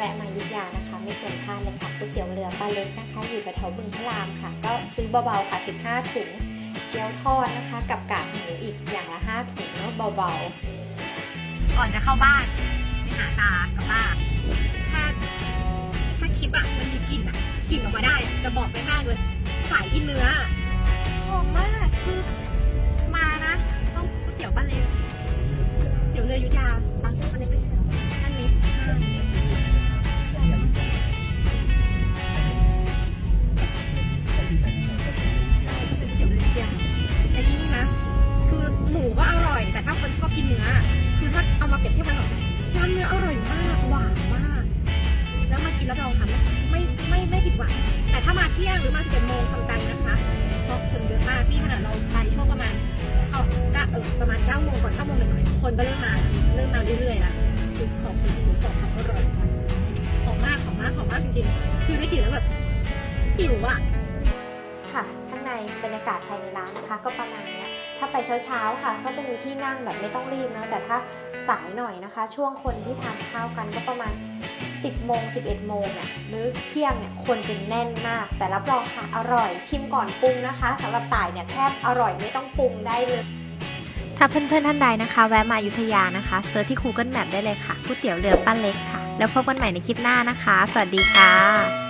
แวะมายุธยานะคะ ไม่ควรพลาดเลยค่ะก๋วยเตี๋ยวเรือป้าเล็กนะคะ อยู่แถวบึงพระรามค่ะ ก็ซื้อเบาๆค่ะ 15 ถุง เกี๊ยวทอดนะคะ กับกากหมูอีกอย่างละ 5 ถุงเนาะเบาๆ ก่อนจะเข้าบ้านไปหาตากับป้าถ้าถ้าคลิปอะมันมีกลิ่นอะกลิ่นออกมาได้ จะบอกไปมากเลยสายกินเนื้อ แล้วมากินแล้วลองทำนะไม่ไม่ไม่ผิดหวังแต่ถ้ามาเที่ยงหรือมาสิบเอ็ดโมงทำใจนะคะเพราะคนเยอะมากนี่ขนาดเราไปช่วงประมาณเอาเก้าเออประมาณเก้าโมงก่อนเก้าโมงหน่อยๆคนก็เริ่มมาเริ่มมาเรื่อยๆล้วคือของคนดีของเขาอร่อยของมากของมากของมากจริงๆคือได้กินแล้วแบบหิวอะค่ะข้างในบรรยากาศภายในร้านนะคะ ก็ประมาณนี้ถ้าไปเช้าๆค่ะ ก็จะมีที่นั่งแบบไม่ต้องรีบนะแต่ถ้าสายหน่อยนะคะ ช่วงคนที่ทานข้าวกันก็ประมาณ 10โมง11 โมงเนี่ยหรือเที่ยงเนี่ยคนจะแน่นมาก แต่รับรองค่ะอร่อยชิมก่อนปรุงนะคะสำหรับต่ายเนี่ยแทบอร่อยไม่ต้องปรุงได้เลย ถ้าเพื่อนๆท่านใดนะคะ แวะมาอยุธยานะคะเซิร์ชที่ Google Map ได้เลยค่ะก๋วยเตี๋ยวเรือป้าเล็กค่ะ แล้วพบกันใหม่ในคลิปหน้านะคะ สวัสดีค่ะ